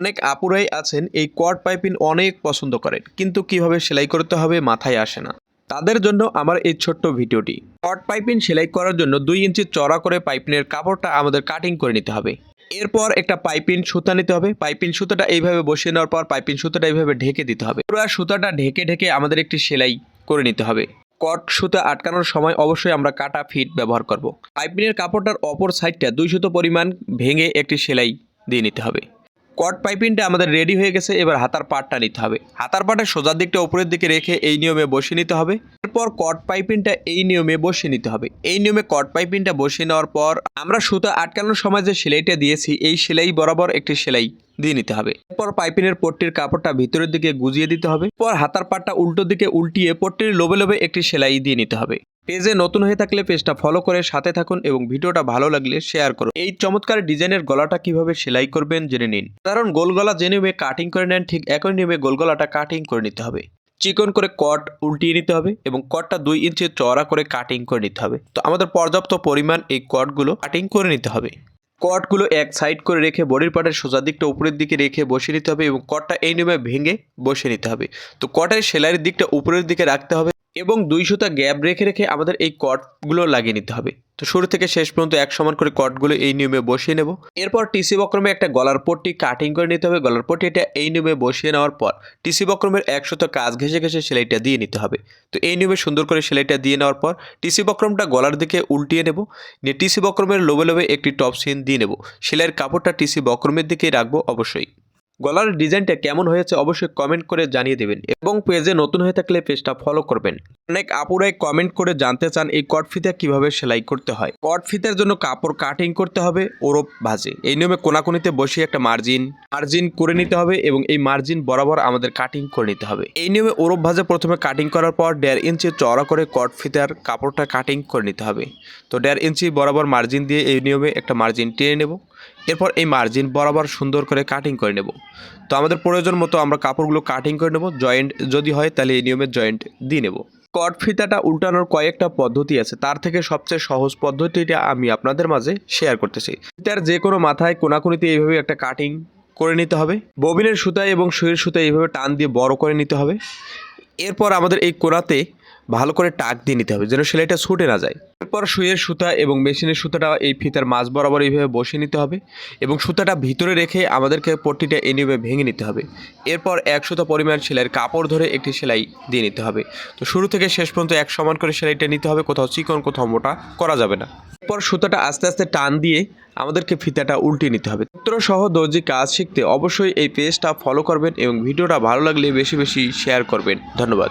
অনেক আপুরাই আছেন, এই কট পাইপিং অনেক পছন্দ করেন, কিন্তু কীভাবে সেলাই করতে হবে মাথায় আসে না। তাদের জন্য আমার এই ছোট্ট ভিডিওটি। কট পাইপিং সেলাই করার জন্য দুই ইঞ্চি চড়া করে পাইপিনের কাপড়টা আমাদের কাটিং করে নিতে হবে। এরপর একটা পাইপিং সুতা নিতে হবে। পাইপিং সুতাটা এইভাবে বসিয়ে নেওয়ার পর পাইপিং সুতাটা এইভাবে ঢেকে দিতে হবে। পুরো সুতাটা ঢেকে ঢেকে আমাদের একটি সেলাই করে নিতে হবে। কট সুতা আটকানোর সময় অবশ্যই আমরা কাটা ফিট ব্যবহার করব। পাইপিনের কাপড়টার অপর সাইডটা দুই সুতো পরিমাণ ভেঙে একটি সেলাই দিয়ে নিতে হবে। কট পাইপিংটা আমাদের রেডি হয়ে গেছে, এবার হাতার পাটটা নিতে হবে। হাতার পাটের সোজার দিকটা উপরের দিকে রেখে এই নিয়মে বসিয়ে নিতে হবে। এরপর কট পাইপিংটা এই নিয়মে বসিয়ে নিতে হবে। এই নিয়মে কট পাইপিংটা বসিয়ে নেওয়ার পর আমরা সুতা আটকানোর সময় যে সেলাইটা দিয়েছি, এই সেলাই বরাবর একটি সেলাই দিয়ে নিতে হবে। এরপর পাইপিনের পট্টির কাপড়টা ভিতরের দিকে গুজিয়ে দিতে হবে। পর হাতার পাটটা উল্টো দিকে উল্টিয়ে পট্টির লোবে লোবে একটি সেলাই দিয়ে নিতে হবে। পেজে নতুন হয়ে থাকলে পেজটা ফলো করে সাথে থাকুন এবং ভিডিওটা ভালো লাগলে শেয়ার করুন। এই চমৎকার ডিজাইনের গলাটা কীভাবে সেলাই করবেন জেনে নিন। কারণ গোল গলা যে নিয়মে কাটিং করে নেন, ঠিক একই নিয়মে গোল গলাটা কাটিং করে নিতে হবে। চিকন করে কট উল্টিয়ে নিতে হবে এবং কটটা দুই ইঞ্চি চওড়া করে কাটিং করে নিতে হবে। তো আমাদের পর্যাপ্ত পরিমাণ এই কটগুলো কাটিং করে নিতে হবে। কটগুলো এক সাইড করে রেখে বডির পার্টের সোজা দিকটা উপরের দিকে রেখে বসিয়ে নিতে হবে এবং কটটা এই নিয়মে ভেঙে বসিয়ে নিতে হবে। তো কটের সেলাইয়ের দিকটা উপরের দিকে রাখতে হবে। এবং দুই সুতা গ্যাপ রেখে রেখে আমাদের এই কটগুলো লাগিয়ে নিতে হবে। তো শুরু থেকে শেষ পর্যন্ত এক সমান করে কটগুলো এই নিয়মে বসিয়ে নেব। এরপর টিসি বক্রমে একটা গলার পট্টি কাটিং করে নিতে হবে। গলার পট্টি এটা এই নিয়মে বসিয়ে নেওয়ার পর টিসি বক্রমের এক সুতো কাজ ঘেসে ঘেসে সেলাইটা দিয়ে নিতে হবে। তো এই নিয়মে সুন্দর করে সেলাইটা দিয়ে নেওয়ার পর টিসি বক্রমটা গলার দিকে উল্টিয়ে নেব। নিয়ে টিসি বক্রমের লোবে লোবে একটি টপ সিন দিয়ে নেব। সেলাইয়ের কাপড়টা টিসি বক্রমের দিকেই রাখব অবশ্যই। গলার ডিজাইনটা কেমন হয়েছে অবশ্যই কমেন্ট করে জানিয়ে দেবেন এবং পেজে নতুন হয়ে থাকলে পেজটা ফলো করবেন। অনেক আপুরাই কমেন্ট করে জানতে চান এই কট ফিতা কীভাবে সেলাই করতে হয়। কট ফিতার জন্য কাপড় কাটিং করতে হবে, ওরপ ভাজে। এই নিয়মে কোনাকুনিতে বসিয়ে একটা মার্জিন মার্জিন করে নিতে হবে এবং এই মার্জিন বরাবর আমাদের কাটিং করে নিতে হবে। এই নিয়মে ওরপ ভাজে প্রথমে কাটিং করার পর দেড় ইঞ্চি চওড়া করে কট ফিতার কাপড়টা কাটিং করে নিতে হবে। তো দেড় ইঞ্চি বরাবর মার্জিন দিয়ে এই নিয়মে একটা মার্জিন টেনে নেব। এরপর এই মার্জিন বরাবর সুন্দর করে কাটিং করে নেব। তো আমাদের প্রয়োজন মতো আমরা কাপড়গুলো কাটিং করে নেব জয়েন্ট যদি হয় তাহলে এই নিয়মের জয়েন্ট দিয়ে নেব। কট ফিতাটা উল্টানোর কয়েকটা পদ্ধতি আছে, তার থেকে সবচেয়ে সহজ পদ্ধতিটা আমি আপনাদের মাঝে শেয়ার করতেছি। ফিতার যে কোনো মাথায় কোনাকুনিতে এইভাবে একটা কাটিং করে নিতে হবে ববিনের সুতায় এবং সুইয়ের সুতায় এইভাবে টান দিয়ে বড় করে নিতে হবে। এরপর আমাদের এই কোনাতে ভালো করে টাক দিয়ে নিতে হবে যেন সেলাইটা ছুটে না যায়। এরপর সুইয়ের সুতা এবং মেশিনের সুতাটা এই ফিতার মাছ বরাবর এইভাবে বসিয়ে নিতে হবে এবং সুতাটা ভিতরে রেখে আমাদেরকে পট্টিটা এনিভাবে ভেঙে নিতে হবে। এরপর এক সুতা পরিমাণ সেলাইয়ের কাপড় ধরে একটি সেলাই দিয়ে নিতে হবে। তো শুরু থেকে শেষ পর্যন্ত এক সমান করে সেলাইটা নিতে হবে, কোথাও চিকন, কোথাও মোটা করা যাবে না। এরপর সুতাটা আস্তে আস্তে টান দিয়ে আমাদেরকে ফিতাটা উল্টিয়ে নিতে হবে। সূত্র সহ দর্জি কাজ শিখতে অবশ্যই এই পেজটা ফলো করবেন এবং ভিডিওটা ভালো লাগলে বেশি বেশি শেয়ার করবেন। ধন্যবাদ।